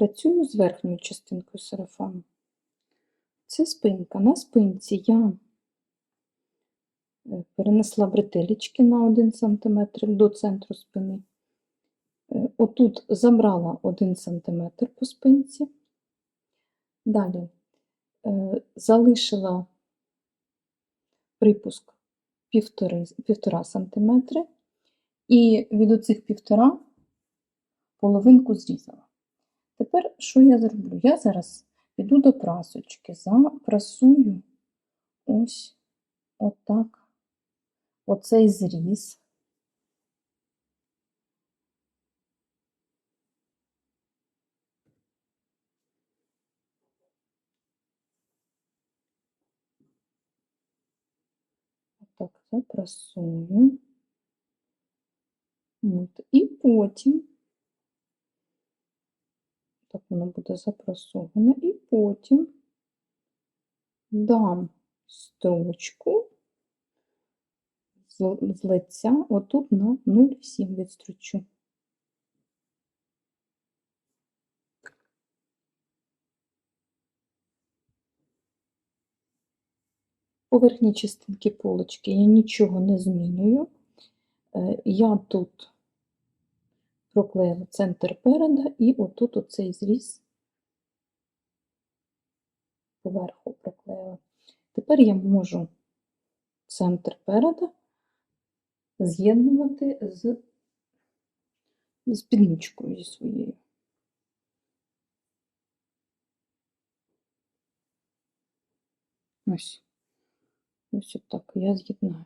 Працюю з верхньою частинкою сарафану. Це спинка. На спинці я е, перенесла бретелечки на 1 см до центру спини. Е, Отут забрала 1 см по спинці. Далі е, залишила припуск 1,5 см. І від оцих півтора половинку зрізала. Тепер що я зроблю? Я зараз піду до прасочки, запрасую ось отак оцей зріз. Отак запрасую. От. І потім так воно буде запрасовано, і потім дам строчку з, лиця отут на 0,7 відстрочу. По верхній частинці полочки я нічого не змінюю. Е, Я тут проклеїла центр переда і отут оцей зріз поверху проклеїла. Тепер я можу центр переда з'єднувати з, з підничкою зі своєю. Ось. Ось отак я з'єднаю.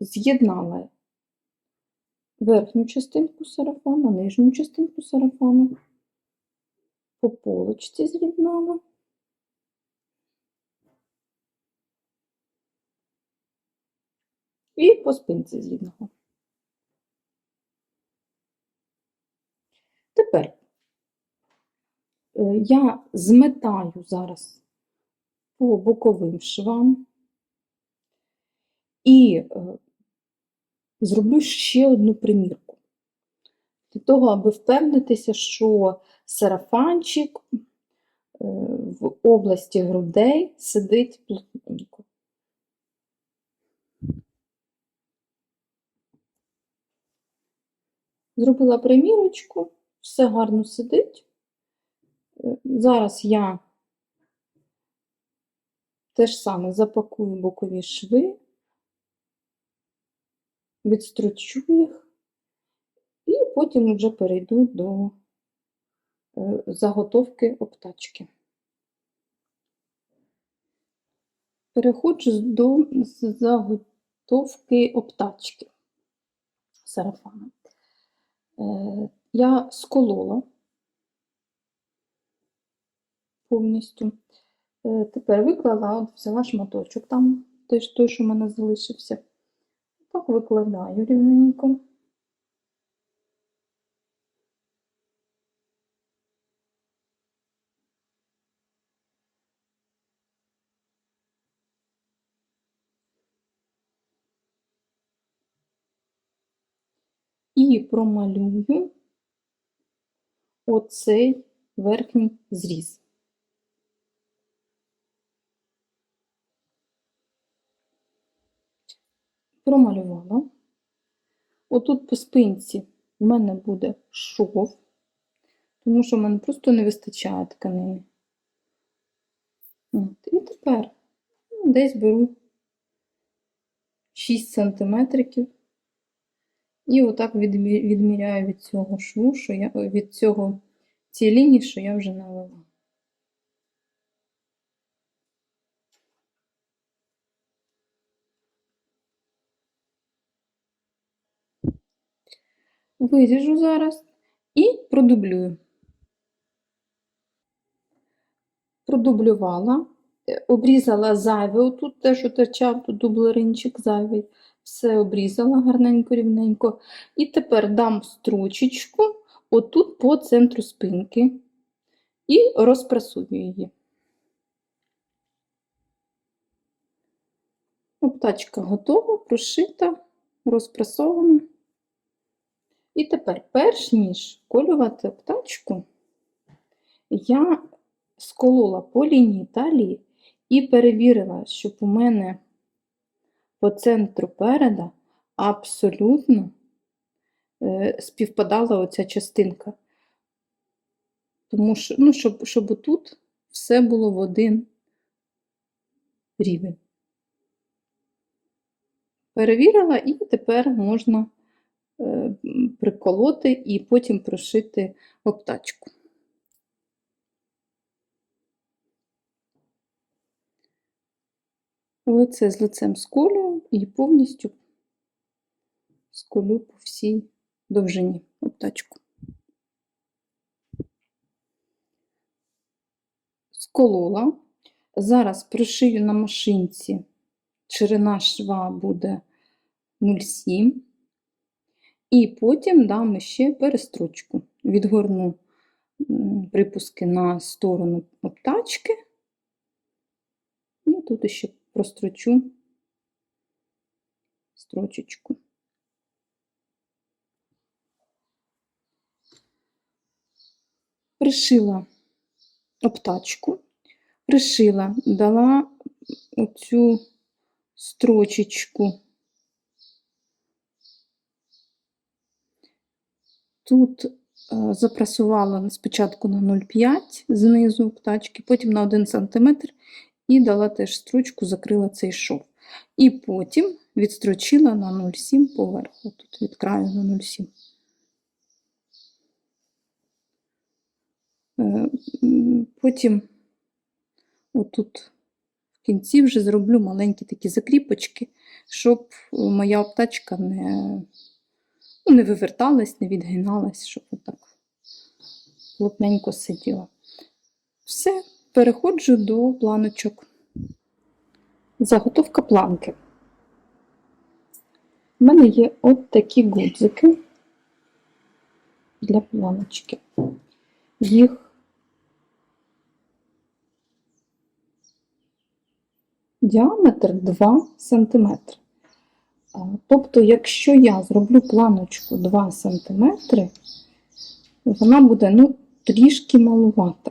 З'єднала верхню частинку сарафана, нижню частинку сарафана, по полочці з'єднала. І по спинці з'єднала. Тепер е, я зметаю зараз по боковим швам і е, зроблю ще одну примірку. Для того, аби впевнитися, що сарафанчик е, в області грудей сидить плотненько. Зробила примірочку, все гарно сидить. Е, Зараз я те ж саме запакую бокові шви, відстрочу їх, і потім вже перейду до е, заготовки обтачки. Переходжу до заготовки обтачки сарафана. Е, Я сколола повністю. Е, Тепер виклала, от взяла шматочок там, той, той, що в мене залишився. Так викладаю рівненько. І промалюю оцей верхній зріз. Промалювала. Отут по спинці в мене буде шов, тому що в мене просто не вистачає тканини. От. І тепер ну, десь беру 6 сантиметриків і отак відміряю від цього шву, що я від цього цієї лінії, що я вже навела. Виріжу зараз і продублюю. Продублювала, е, обрізала зайве, отут те, що терчав, тут дублеринчик зайвий, все обрізала гарненько, рівненько. І тепер дам строчечку отут по центру спинки і розпрасую її. Обтачка готова, прошита, розпресована. І тепер, перш ніж колювати обтачку, я сколола по лінії талії і перевірила, щоб у мене по центру переда абсолютно е, співпадала оця частинка. Тому що, ну, щоб, щоб тут все було в один рівень. Перевірила, і тепер можна приколоти і потім прошити обтачку. Лице з лицем сколюю і повністю сколю по всій довжині обтачку. Сколола. Зараз пришию на машинці. Ширина шва буде 0,7. І потім дам ще перестрочку. Відгорну припуски на сторону обтачки. І тут ще прострочу строчечку. Пришила обтачку, пришила, дала оцю строчечку. Тут е, запрасувала спочатку на 0,5 знизу обтачки, потім на 1 см і дала теж строчку, закрила цей шов. І потім відстрочила на 0,7 поверху, тут від краю на 0,7. Е, Потім отут в кінці вже зроблю маленькі такі закріпочки, щоб моя обтачка не, ну, не виверталась, не відгиналась, щоб отак плотненько сиділа. Все, переходжу до планочок. Заготовка планки. У мене є от такі гудзики для планочки. Їх діаметр 2 см. Тобто, якщо я зроблю планочку 2 см, вона буде ну, трішки малувата.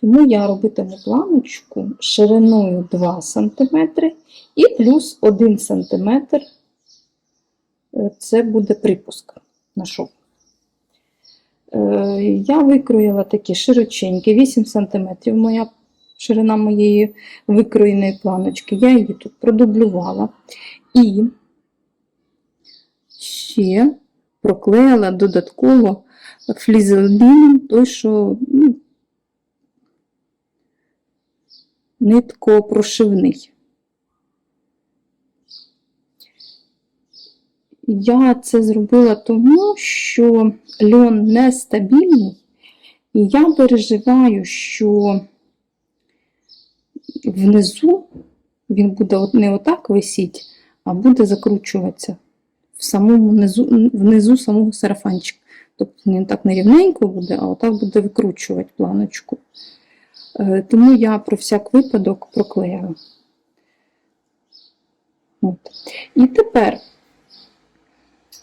Тому я робитиму планочку шириною 2 см і плюс 1 см це буде припуск на шов. Е, Я викроїла такі широченькі, 8 см моя ширина моєї викроєної планочки. Я її тут продублювала і ще проклеїла додатково флізеліном той, що ну, ниткопрошивний. Я це зробила тому, що льон нестабільний, і я переживаю, що внизу він буде не отак висіти, а буде закручуватися в самому низу, внизу самого сарафанчика. Тобто не так нерівненько буде, а отак буде викручувати планочку. Е, Тому я про всяк випадок проклею. От. І тепер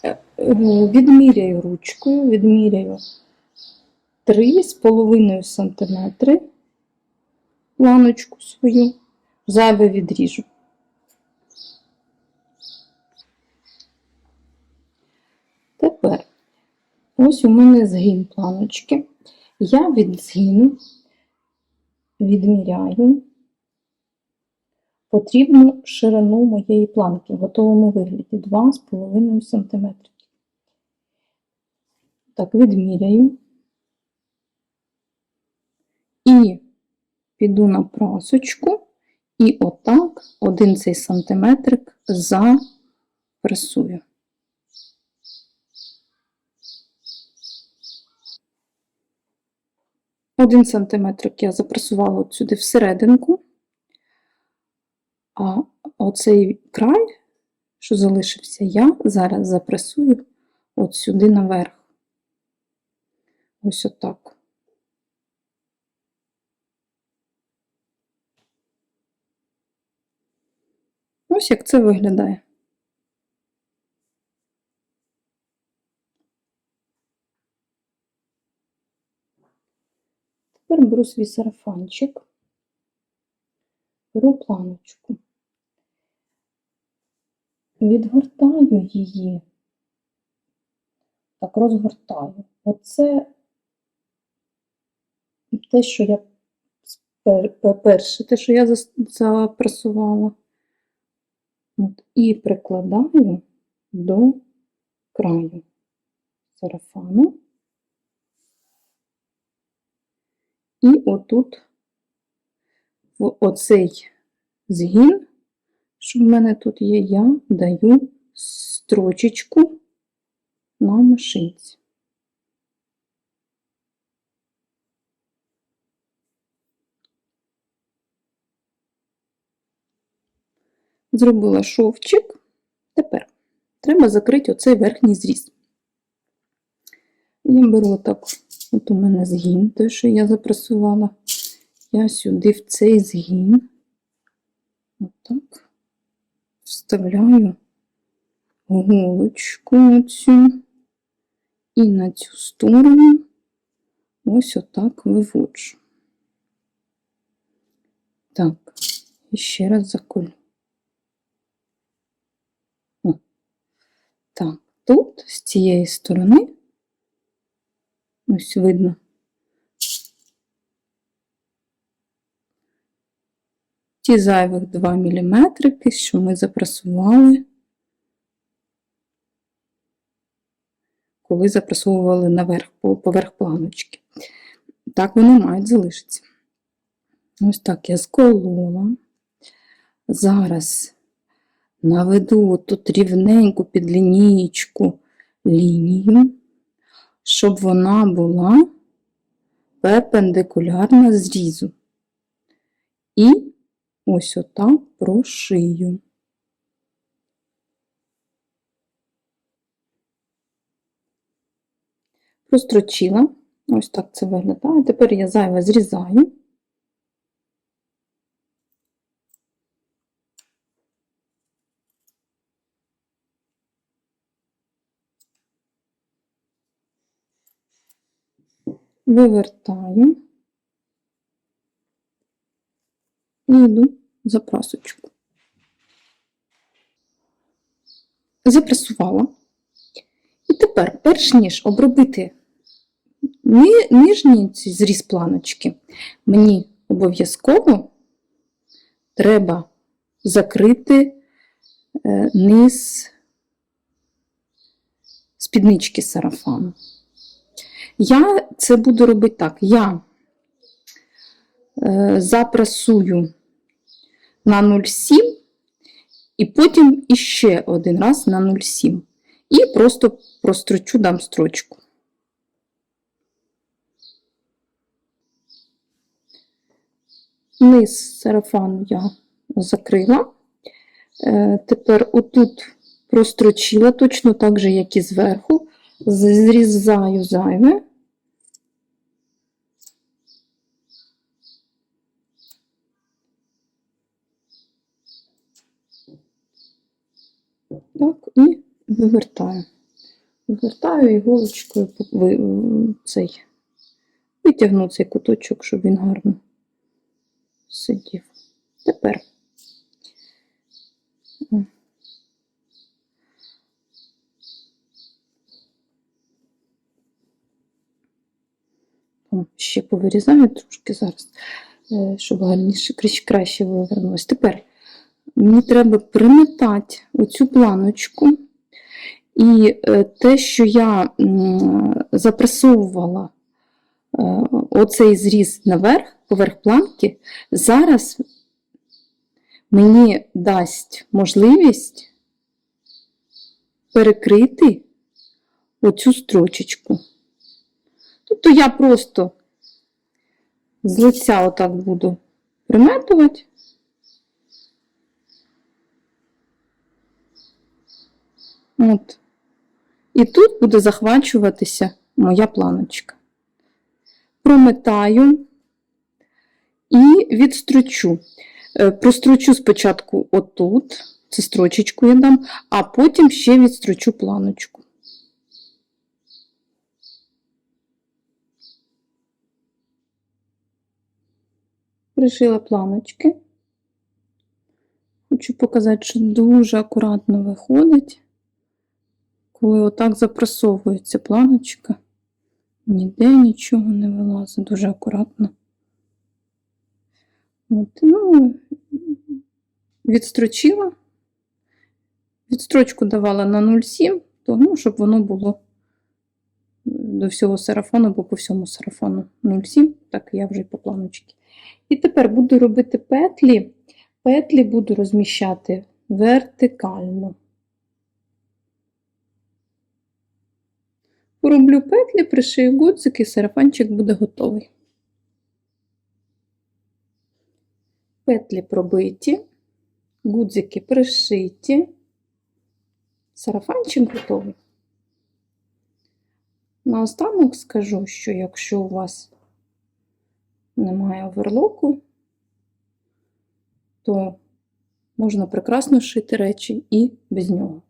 е, е, відміряю ручкою, відміряю 3,5 см планочку свою, зайве відріжу. Тепер ось у мене згин планочки. Я від згину відміряю потрібну ширину моєї планки в готовому вигляді 2,5 см. Так, відміряю. І піду на прасочку і отак один цей сантиметрик запресую. Один сантиметрик я запресувала от сюди всерединку, а оцей край, що залишився, я зараз запресую от сюди наверх. Ось отак. Ось як це виглядає. Тепер беру свій сарафанчик, беру планочку, відгортаю її, так розгортаю. Оце те, що я пер- пер- перше, те, що я запресувала. От, і прикладаю до краю сарафану. І отут в оцей згін, що в мене тут є, я даю строчечку на машинці. Зробила шовчик. Тепер треба закрити оцей верхній зріз. Я беру так, от у мене згін, той, що я запресувала. Я сюди в цей згін, отак, вставляю голочку цю і на цю сторону ось отак виводжу. Так, і ще раз заколю. О. Так, тут з цієї сторони, ось видно, ті зайвих 2 мм, що ми запресували, коли запресовували наверх, поверх планочки. Так вони мають залишитися. Ось так я сколола. Зараз наведу тут рівненьку під лінієчку лінію, щоб вона була перпендикулярна зрізу. І ось отак прошию. Прострочила. Ось так це виглядає. Тепер я зайве зрізаю. Вивертаю і йду за прасочку. Запресувала. І тепер, перш ніж обробити ни- нижній зріз планочки, мені обов'язково треба закрити е, низ спіднички сарафану. Я це буду робити так. Я е, запресую на 0,7 і потім іще один раз на 0,7. І просто прострочу, дам строчку. Низ сарафану я закрила. Е, Тепер отут прострочила точно так же, як і зверху. Зрізаю зайве. Так, і вивертаю. Вивертаю іголочкою цей, витягну цей куточок, щоб він гарно сидів. Тепер О, ще повирізаю трошки зараз, е, щоб гарніше краще- вивернулося. Тепер мені треба приметати оцю планочку. І е, те, що я запресовувала е, оцей зріз наверх, поверх планки, зараз мені дасть можливість перекрити оцю строчечку. Тобто я просто з лиця отак буду приметувати. От. І тут буде захвачуватися моя планочка. Прометаю і відстрочу. Е, Прострочу спочатку отут Це строчечку я дам, а потім ще відстрочу планочку. Пришила планочки. Хочу показати, що дуже акуратно виходить, коли отак запресовується планочка. Ніде нічого не вилазить, дуже акуратно. От, ну, відстрочила. Відстрочку давала на 0,7, то, ну, щоб воно було до всього сарафану, бо по всьому сарафану 0,7, так я вже й по планочці. І тепер буду робити петлі. Петлі буду розміщати вертикально. Пороблю петлі, пришию гудзики, і сарафанчик буде готовий. Петлі пробиті, гудзики пришиті, сарафанчик готовий. Наостанок скажу, що якщо у вас немає оверлоку, то можна прекрасно шити речі і без нього.